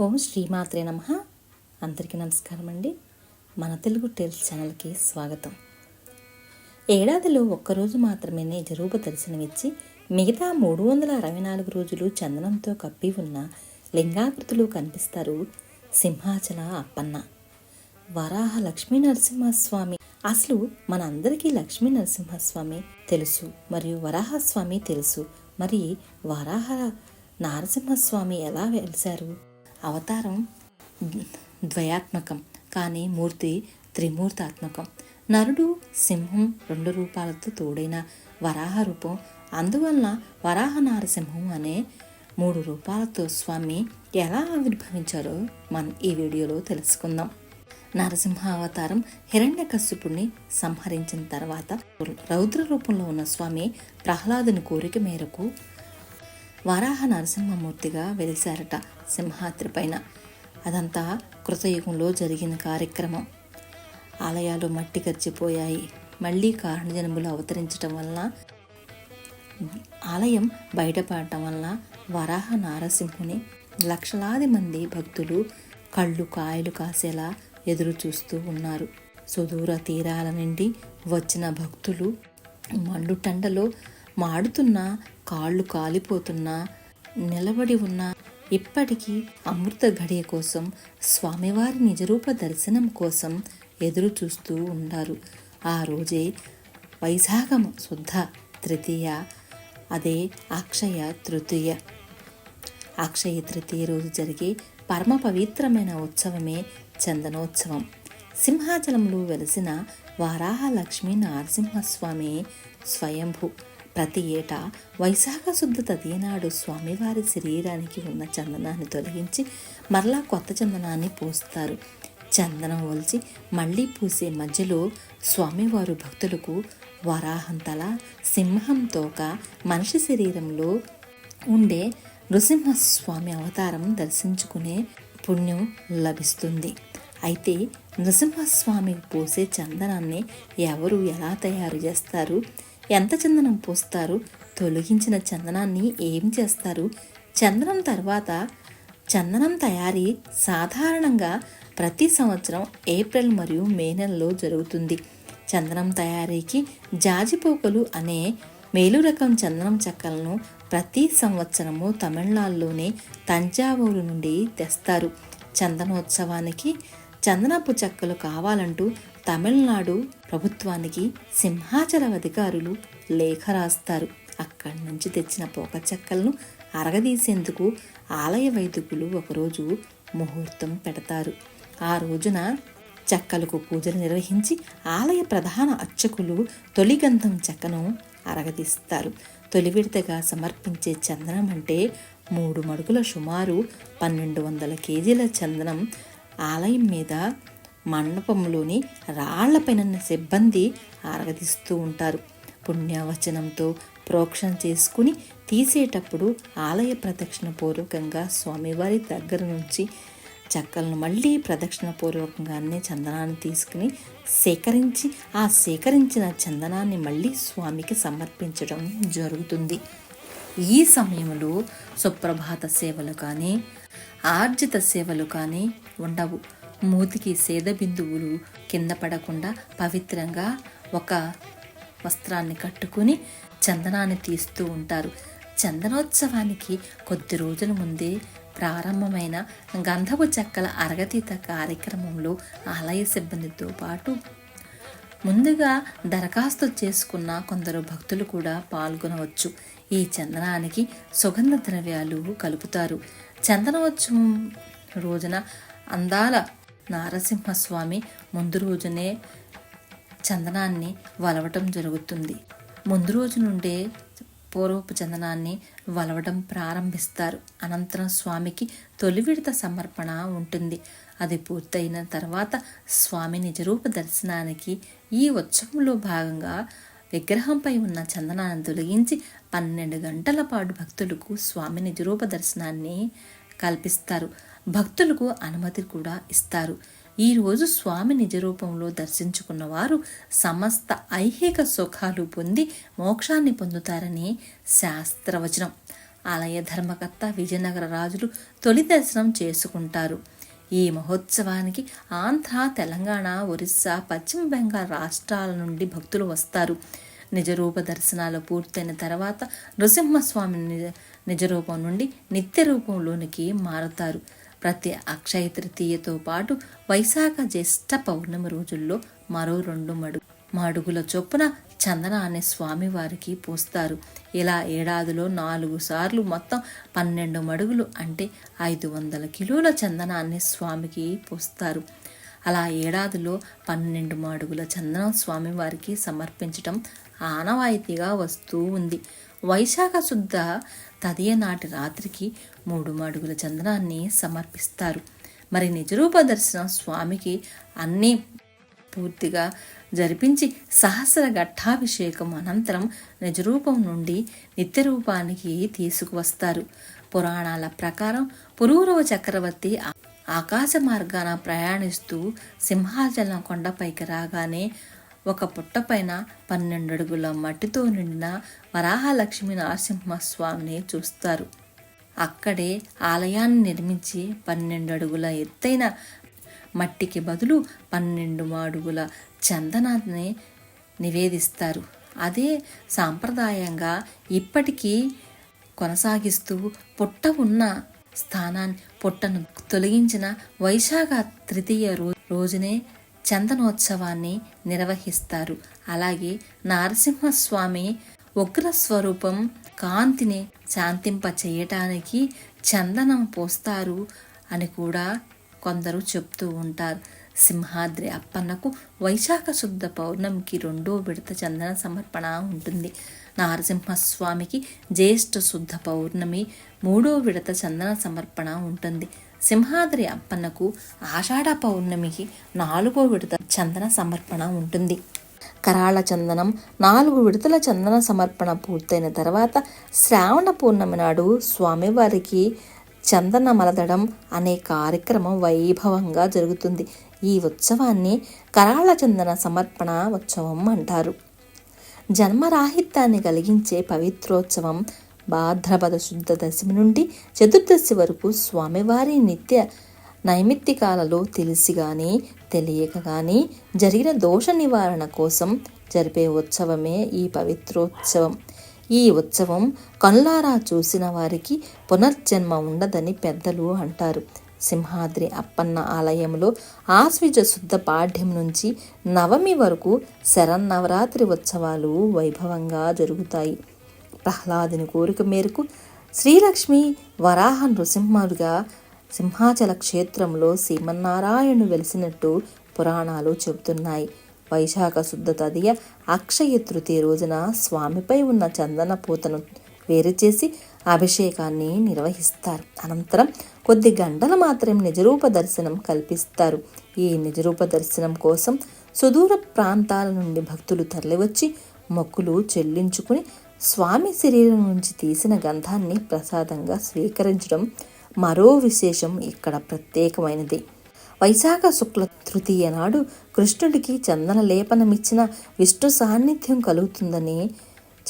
ఓం శ్రీమాత్రే నమ. అందరికీ నమస్కారం అండి మన తెలుగు టెల్స్ ఛానల్కి స్వాగతం. ఏడాదిలో ఒక్కరోజు మాత్రమే జరూప దర్శనమిచ్చి మిగతా మూడు వందల అరవై నాలుగు రోజులు చందనంతో కప్పి ఉన్న లింగాకృతులు కనిపిస్తారు సింహాచల అప్పన్న. వరాహ లక్ష్మీ నరసింహస్వామి అసలు మనందరికీ లక్ష్మీ నరసింహస్వామి తెలుసు మరియు వరాహస్వామి తెలుసు. మరి వరాహ నారసింహస్వామి ఎలా వెలిశారు? అవతారం ద్వయాత్మకం కానీ మూర్తి త్రిమూర్తాత్మకం. నరుడు సింహం రెండు రూపాలతో తోడైన వరాహ రూపం. అందువలన వరాహ నారసింహం అనే మూడు రూపాలతో స్వామి ఎలా ఆవిర్భవించారో మనం ఈ వీడియోలో తెలుసుకుందాం. నరసింహ అవతారం హిరణ్యకశ్యపుణ్ణి సంహరించిన తర్వాత రౌద్ర రూపంలో ఉన్న స్వామి ప్రహ్లాదుని కోరిక మేరకు వరాహ నరసింహమూర్తిగా వెలిశారట సింహాద్రి పైన. అదంతా కృతయుగంలో జరిగిన కార్యక్రమం. ఆలయాలు మట్టి గర్చిపోయాయి మళ్ళీ కారణజనములు అవతరించటం వలన ఆలయం బయటపడటం వలన వరాహ నారసింహుని లక్షలాది మంది భక్తులు కళ్ళు కాయలు కాసేలా ఎదురు చూస్తూ ఉన్నారు. సుదూర తీరాల నుండి వచ్చిన భక్తులు మండుటండలో మాడుతున్న కాళ్ళు కాలిపోతున్నా నిలబడి ఉన్న ఇప్పటికీ అమృత ఘడియ కోసం స్వామివారి నిజరూప దర్శనం కోసం ఎదురు చూస్తూ ఉండారు. ఆ రోజే వైశాఖం శుద్ధ తృతీయ అదే అక్షయ తృతీయ. అక్షయ తృతీయ రోజు జరిగే పరమ పవిత్రమైన ఉత్సవమే చందనోత్సవం. సింహాచలంలో వెలిసిన వారాహ లక్ష్మీ నరసింహస్వామి స్వయంభూ ప్రతి ఏటా వైశాఖ శుద్ధ తదియనాడు స్వామివారి శరీరానికి ఉన్న చందనాన్ని తొలగించి మరలా కొత్త చందనాన్ని పూస్తారు. చందనం ఒలిచి మళ్ళీ పూసే మధ్యలో స్వామివారు భక్తులకు వరాహంతల సింహం తోక మనిషి శరీరంలో ఉండే నృసింహస్వామి అవతారం దర్శించుకునే పుణ్యం లభిస్తుంది. అయితే నృసింహస్వామి పోసే చందనాన్ని ఎవరు ఎలా తయారు చేస్తారు? ఎంత చందనం పోస్తారు? తొలగించిన చందనాన్ని ఏం చేస్తారు? చందనం తర్వాత చందనం తయారీ సాధారణంగా ప్రతి సంవత్సరం ఏప్రిల్ మరియు మే నెలలో జరుగుతుంది. చందనం తయారీకి జాజిపోకలు అనే మేలు రకం చందనం చెక్కలను ప్రతి సంవత్సరము తమిళనాడులోనే తంజావూరు నుండి తెస్తారు. చందనోత్సవానికి చందనపు చెక్కలు కావాలంటూ తమిళనాడు ప్రభుత్వానికి సింహాచల అధికారులు లేఖ రాస్తారు. అక్కడి నుంచి తెచ్చిన పోక చెక్కలను అరగదీసేందుకు ఆలయ వైదికులు ఒకరోజు ముహూర్తం పెడతారు. ఆ రోజున చెక్కలకు పూజలు నిర్వహించి ఆలయ ప్రధాన అర్చకులు తొలిగంధం చెక్కను అరగదీస్తారు. తొలి విడతగా సమర్పించే చందనం అంటే మూడు మడుగుల సుమారు పన్నెండు వందల కేజీల చందనం ఆలయం మీద మండపంలోని రాళ్ళపైన సిబ్బంది ఆరగదీస్తూ ఉంటారు. పుణ్యవచనంతో ప్రోక్షణ చేసుకుని తీసేటప్పుడు ఆలయ ప్రదక్షిణ పూర్వకంగా స్వామివారి దగ్గర నుంచి చెక్కలను మళ్ళీ ప్రదక్షిణ పూర్వకంగానే చందనాన్ని తీసుకుని సేకరించి ఆ సేకరించిన చందనాన్ని మళ్ళీ స్వామికి సమర్పించడం జరుగుతుంది. ఈ సమయంలో సుప్రభాత సేవలు కానీ ఆర్జిత సేవలు కానీ ఉండవు. మూతికి సేద బిందువులు కింద పడకుండా పవిత్రంగా ఒక వస్త్రాన్ని కట్టుకుని చందనాన్ని తీస్తూ ఉంటారు. చందనోత్సవానికి కొద్ది రోజుల ముందే ప్రారంభమైన గంధపు చెక్కల అరగతీత కార్యక్రమంలో ఆలయ సిబ్బందితో పాటు ముందుగా దరఖాస్తు చేసుకున్న కొందరు భక్తులు కూడా పాల్గొనవచ్చు. ఈ చందనానికి సుగంధ ద్రవ్యాలు కలుపుతారు. చందనోత్సవం రోజున అందాల నారసింహస్వామి ముందు రోజునే చందనాన్ని వలవటం జరుగుతుంది. ముందు రోజు నుండే పూర్వపు చందనాన్ని వలవడం ప్రారంభిస్తారు. అనంతరం స్వామికి తొలి విడత సమర్పణ ఉంటుంది. అది పూర్తయిన తర్వాత స్వామి నిజరూప దర్శనానికి ఈ ఉత్సవంలో భాగంగా విగ్రహంపై ఉన్న చందనాన్ని తొలగించి పన్నెండు గంటల పాటు భక్తులకు స్వామి నిజరూప దర్శనాన్ని కల్పిస్తారు. భక్తులకు అనుమతి కూడా ఇస్తారు. ఈరోజు స్వామి నిజరూపంలో దర్శించుకున్న వారు సమస్త ఐహిక సుఖాలు పొంది మోక్షాన్ని పొందుతారని శాస్త్రవచనం. ఆలయ ధర్మకర్త విజయనగర రాజులు తొలి దర్శనం చేసుకుంటారు. ఈ మహోత్సవానికి ఆంధ్ర తెలంగాణ ఒరిస్సా పశ్చిమ బెంగాల్ రాష్ట్రాల నుండి భక్తులు వస్తారు. నిజరూప దర్శనాలు పూర్తయిన తర్వాత నృసింహస్వామి నిజ నిజరూపం నుండి నిత్య రూపంలోనికి మారుతారు. ప్రతి అక్షయ తృతీయతో పాటు వైశాఖ జ్యేష్ఠ పౌర్ణమి రోజుల్లో మరో రెండు మడు మడుగుల చొప్పున చందనాన్ని స్వామివారికి పోస్తారు. ఇలా ఏడాదిలో నాలుగు సార్లు మొత్తం పన్నెండు మడుగులు అంటే ఐదు వందల కిలోల చందనాన్ని స్వామికి పోస్తారు. అలా ఏడాదిలో పన్నెండు మడుగుల చందనం స్వామివారికి సమర్పించటం ఆనవాయితీగా వస్తూ ఉంది. వైశాఖ శుద్ధ తదియ నాటి రాత్రికి మూడు మడుగుల చందనాన్ని సమర్పిస్తారు. మరి నిజరూప దర్శనం స్వామికి అన్నీ పూర్తిగా జరిపించి సహస్ర ఘట్టాభిషేకం అనంతరం నిజరూపం నుండి నిత్యరూపానికి తీసుకువస్తారు. పురాణాల ప్రకారం పురూరవ చక్రవర్తి ఆకాశ మార్గాన ప్రయాణిస్తూ సింహాచలం కొండపైకి రాగానే ఒక పుట్టపైన పన్నెండు అడుగుల మట్టితో నిండిన వరాహలక్ష్మి నరసింహస్వామిని చూస్తారు. అక్కడే ఆలయాన్ని నిర్మించి పన్నెండు అడుగుల ఎత్తైన మట్టికి బదులు పన్నెండు అడుగుల చందనాన్ని నివేదిస్తారు. అదే సాంప్రదాయంగా ఇప్పటికీ కొనసాగిస్తూ పుట్ట ఉన్న స్థానాన్ని పుట్టను తొలగించిన వైశాఖ తృతీయ రో- రోజునే చందనోత్సవాన్ని నిర్వహిస్తారు. అలాగే నరసింహస్వామి ఉగ్ర స్వరూపం కాంతిని శాంతింప చేయటానికి చందనం పోస్తారు అని కూడా కొందరు చెప్తూ ఉంటారు. సింహాద్రి అప్పన్నకు వైశాఖ శుద్ధ పౌర్ణమికి రెండో విడత చందన సమర్పణ ఉంటుంది. నరసింహస్వామికి జ్యేష్ఠ శుద్ధ పౌర్ణమి మూడో విడత చందన సమర్పణ ఉంటుంది. సింహాద్రి అప్పన్నకు ఆషాఢ పౌర్ణమికి నాలుగో విడత చందన సమర్పణ ఉంటుంది. కరాళ చందనం నాలుగు విడతల చందన సమర్పణ పూర్తయిన తర్వాత శ్రావణ పూర్ణమి నాడు స్వామివారికి చందన మలదడం అనే కార్యక్రమం వైభవంగా జరుగుతుంది. ఈ ఉత్సవాన్ని కరాళ చందన సమర్పణ ఉత్సవం అంటారు. జన్మరాహిత్యాన్ని కలిగించే పవిత్రోత్సవం భాద్రపద శుద్ధ దశమి నుండి చతుర్దశి వరకు స్వామివారి నిత్య నైమిత్తికాలలో తెలిసి కానీ తెలియక కానీ జరిగిన దోష నివారణ కోసం జరిపే ఉత్సవమే ఈ పవిత్రోత్సవం. ఈ ఉత్సవం కళ్ళారా చూసిన వారికి పునర్జన్మ ఉండదని పెద్దలు అంటారు. సింహాద్రి అప్పన్న ఆలయంలో ఆశ్విజ శుద్ధ పాఠ్యం నుంచి నవమి వరకు శరన్నవరాత్రి ఉత్సవాలు వైభవంగా జరుగుతాయి. ప్రహ్లాదుని కోరిక మేరకు శ్రీలక్ష్మి వరాహ నృసింహాలుగా సింహాచల క్షేత్రంలో శ్రీమన్నారాయణు వెలిసినట్టు పురాణాలు చెబుతున్నాయి. వైశాఖ శుద్ధ తదియ అక్షయ తృతీయ రోజున స్వామిపై ఉన్న చందన పూతను వేరుచేసి అభిషేకాన్ని నిర్వహిస్తారు. అనంతరం కొద్ది గంటలు మాత్రం నిజరూప దర్శనం కల్పిస్తారు. ఈ నిజరూప దర్శనం కోసం సుదూర ప్రాంతాల నుండి భక్తులు తరలివచ్చి మొక్కులు చెల్లించుకుని స్వామి శరీరం నుంచి తీసిన గంధాన్ని ప్రసాదంగా స్వీకరించడం మరో విశేషం ఇక్కడ ప్రత్యేకమైనది. వైశాఖ శుక్ల తృతీయ నాడు కృష్ణుడికి చందన లేపనమిచ్చిన విష్ణు సాన్నిధ్యం కలుగుతుందని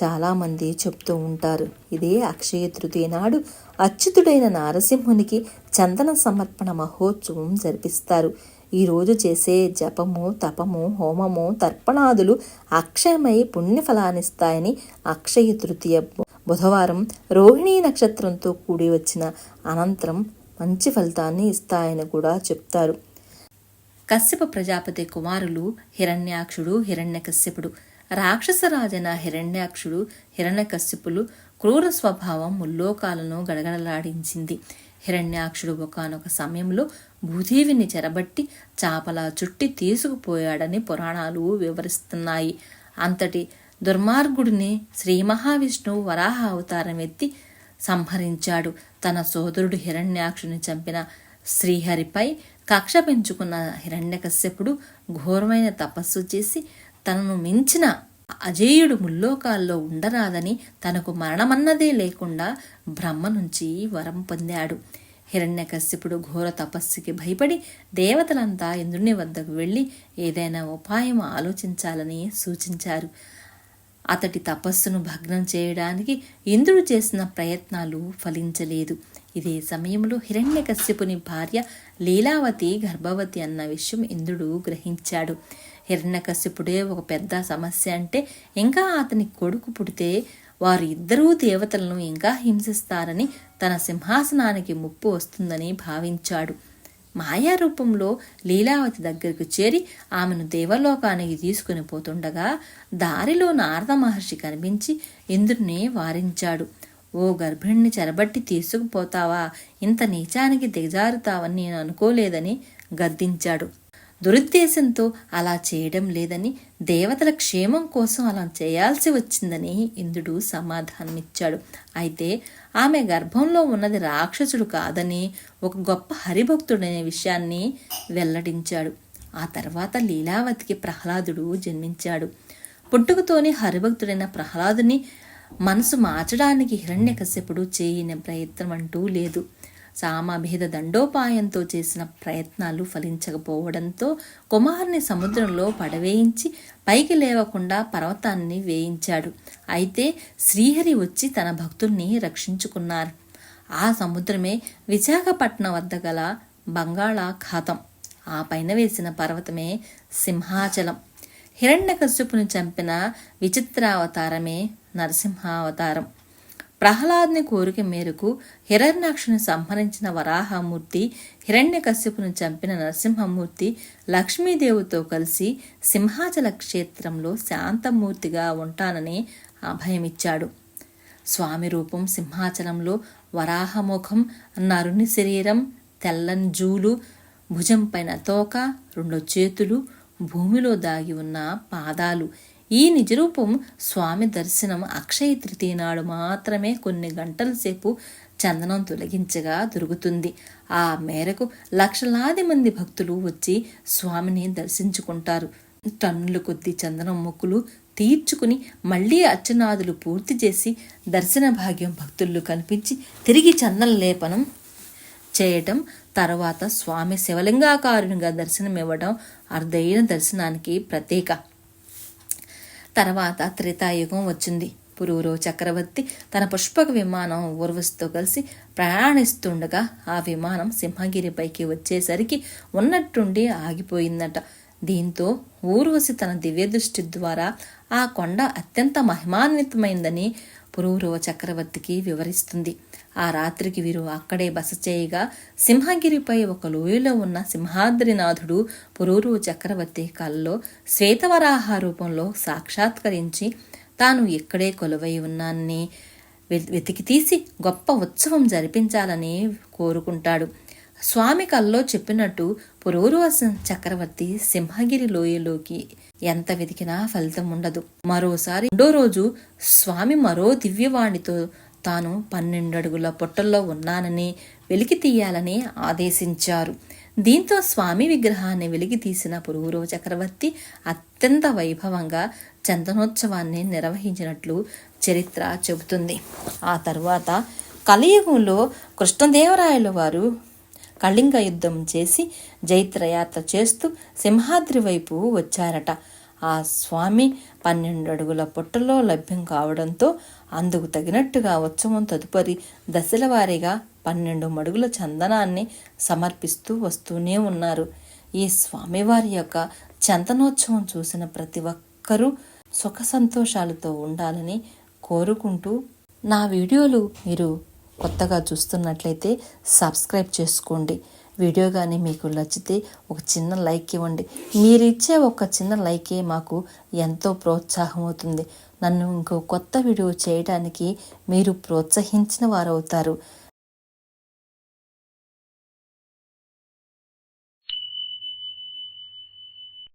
చాలామంది చెప్తూ ఉంటారు. ఇదే అక్షయ తృతీయ నాడు అచ్యుతుడైన నారసింహునికి చందన సమర్పణ మహోత్సవం జరిపిస్తారు. ఈరోజు చేసే జపము తపము హోమము తర్పణాదులు అక్షయమై పుణ్యఫలాన్నిస్తాయని అక్షయ తృతీయ బుధవారం రోహిణీ నక్షత్రంతో కూడి వచ్చిన అనంతరం మంచి ఫలితాన్ని ఇస్తాయని కూడా చెప్తారు. కశ్యప ప్రజాపతి కుమారులు హిరణ్యాక్షుడు హిరణ్యకశ్యపుడు. రాక్షసరాజైన హిరణ్యాక్షుడు హిరణ్యకశ్యపులు క్రూర స్వభావం ముల్లోకాలను గడగడలాడించింది. హిరణ్యాక్షుడు ఒకనొక సమయంలో భూదేవిని చెరబట్టి చాపలా చుట్టి తీసుకుపోయాడని పురాణాలు వివరిస్తున్నాయి. అంతటి దుర్మార్గుడిని శ్రీ మహావిష్ణువు వరాహ అవతారం ఎత్తి సంహరించాడు. తన సోదరుడు హిరణ్యాక్షుని చంపిన శ్రీహరిపై కక్ష పెంచుకున్న హిరణ్యకశ్యపుడు ఘోరమైన తపస్సు చేసి తనను మించిన అజేయుడు ముల్లోకాల్లో ఉండరాదని తనకు మరణమన్నదే లేకుండా బ్రహ్మ నుంచి వరం పొందాడు. హిరణ్యకశ్యపుడు ఘోర తపస్సుకి భయపడి దేవతలంతా ఇంద్రుని వద్దకు వెళ్ళి ఏదైనా ఉపాయం ఆలోచించాలని సూచించారు. అతడి తపస్సును భగ్నం చేయడానికి ఇంద్రుడు చేసిన ప్రయత్నాలు ఫలించలేదు. ఇదే సమయంలో హిరణ్యకశ్యపుని భార్య లీలావతి గర్భవతి అన్న విషయం ఇంద్రుడు గ్రహించాడు. హిరణ్యకశ్యపుడే ఒక పెద్ద సమస్య అంటే ఇంకా అతని కొడుకు పుడితే వారు ఇద్దరూ దేవతలను ఇంకా హింసిస్తారని తన సింహాసనానికి ముప్పు వస్తుందని భావించాడు. మాయారూపంలో లీలావతి దగ్గరకు చేరి ఆమెను దేవలోకానికి తీసుకుని పోతుండగా దారిలో నారద మహర్షి కనిపించి ఇంద్రుని వారించాడు. ఓ గర్భిణిని చెరబట్టి తీసుకుపోతావా? ఇంత నీచానికి దిగజారుతావని నేను అనుకోలేదని గద్దించాడు. దురుద్దేశంతో అలా చేయడం లేదని దేవతల క్షేమం కోసం అలా చేయాల్సి వచ్చిందని ఇంద్రుడు సమాధానమిచ్చాడు. అయితే ఆమె గర్భంలో ఉన్నది రాక్షసుడు కాదని ఒక గొప్ప హరిభక్తుడనే విషయాన్ని వెల్లడించాడు. ఆ తర్వాత లీలావతికి ప్రహ్లాదుడు జన్మించాడు. పుట్టుకతోని హరిభక్తుడైన ప్రహ్లాదుని మనసు మార్చడానికి హిరణ్యకశ్యపుడు చేయని ప్రయత్నం అంటూ లేదు. సామభేద దండోపాయంతో చేసిన ప్రయత్నాలు ఫలించకపోవడంతో కుమారుని సముద్రంలో పడవేయించి పైకి లేవకుండా పర్వతాన్ని వేయించాడు. అయితే శ్రీహరి వచ్చి తన భక్తుల్ని రక్షించుకున్నారు. ఆ సముద్రమే విశాఖపట్నం వద్ద గల బంగాళాఖాతం. ఆ పైన వేసిన పర్వతమే సింహాచలం. హిరణ్యకశ్యపుని చంపిన విచిత్రావతారమే నరసింహావతారం. ప్రహ్లాద్ని కోరిక మేరకు హిరణ్యాక్షుని సంహరించిన వరాహమూర్తి హిరణ్యకశ్యపును చంపిన నరసింహమూర్తి లక్ష్మీదేవితో కలిసి సింహాచల క్షేత్రంలో శాంతమూర్తిగా ఉంటానని అభయమిచ్చాడు. స్వామి రూపం సింహాచలంలో వరాహముఖం నరుని శరీరం తెల్లని జూలు భుజంపైన తోక రెండు చేతులు భూమిలో దాగి ఉన్న పాదాలు ఈ నిజరూపం స్వామి దర్శనం అక్షయ తృతీయ నాడు మాత్రమే కొన్ని గంటల సేపు చందనం తొలగించగా దొరుకుతుంది. ఆ మేరకు లక్షలాది మంది భక్తులు వచ్చి స్వామిని దర్శించుకుంటారు. టన్నుల కొద్ది చందనం మొక్కులు తీర్చుకుని మళ్ళీ అర్చనాదులు పూర్తి చేసి దర్శన భాగ్యం భక్తుల్లో కనిపించి తిరిగి చందన లేపనం చేయటం తర్వాత స్వామి శివలింగాకారునిగా దర్శనమివ్వడం అర్ధైన దర్శనానికి ప్రత్యేక తర్వాత త్రేతాయుగం వచ్చింది. పురూరు చక్రవర్తి తన పుష్పక విమానం ఊర్వశతో కలిసి ప్రయాణిస్తుండగా ఆ విమానం సింహగిరిపైకి వచ్చేసరికి ఉన్నట్టుండి ఆగిపోయిందట. దీంతో ఊర్వశి తన దివ్యదృష్టి ద్వారా ఆ కొండ అత్యంత మహిమాన్వితమైందని పురూరవ చక్రవర్తికి వివరిస్తుంది. ఆ రాత్రికి వీరు అక్కడే బస చేయగా సింహగిరిపై ఒక లోయలో ఉన్న సింహాద్రినాథుడు పురూరు చక్రవర్తి కళ్ళలో శ్వేతవరాహ రూపంలో సాక్షాత్కరించి తాను ఇక్కడే కొలువై ఉన్నానని వెతికి తీసి గొప్ప ఉత్సవం జరిపించాలని కోరుకుంటాడు. స్వామి కల్లో చెప్పినట్టు పురోరువసం చక్రవర్తి సింహగిరి లోయలోకి ఎంత వెతికినా ఫలితం ఉండదు. మరోసారి రెండో రోజు స్వామి మరో దివ్యవాణితో తాను పన్నెండడుగుల పొట్టల్లో ఉన్నానని వెలికి తీయాలని ఆదేశించారు. దీంతో స్వామి విగ్రహాన్ని వెలికి తీసిన పురుగురో చక్రవర్తి అత్యంత వైభవంగా చందనోత్సవాన్ని నిర్వహించినట్లు చరిత్ర చెబుతుంది. ఆ తరువాత కలియుగంలో కృష్ణదేవరాయల వారు కళింగ యుద్ధం చేసి జైత్రయాత్ర చేస్తూ సింహాద్రి వైపు వచ్చారట. ఆ స్వామి పన్నెండు అడుగుల పొట్టలో లభ్యం కావడంతో అందుకు తగినట్టుగా ఉత్సవం తదుపరి దశల వారీగా పన్నెండు మడుగుల చందనాన్ని సమర్పిస్తూ వస్తూనే ఉన్నారు. ఈ స్వామివారి యొక్క చందనోత్సవం చూసిన ప్రతి ఒక్కరూ సుఖ సంతోషాలతో ఉండాలని కోరుకుంటూ నా వీడియోలు మీరు కొత్తగా చూస్తున్నట్లయితే సబ్స్క్రైబ్ చేసుకోండి. వీడియో కానీ మీకు నచ్చితే ఒక చిన్న లైక్ ఇవ్వండి. మీరు ఇచ్చే ఒక చిన్న లైకే మాకు ఎంతో ప్రోత్సాహం అవుతుంది. నన్ను ఇంకో కొత్త వీడియో చేయడానికి మీరు ప్రోత్సహించిన వారు అవుతారు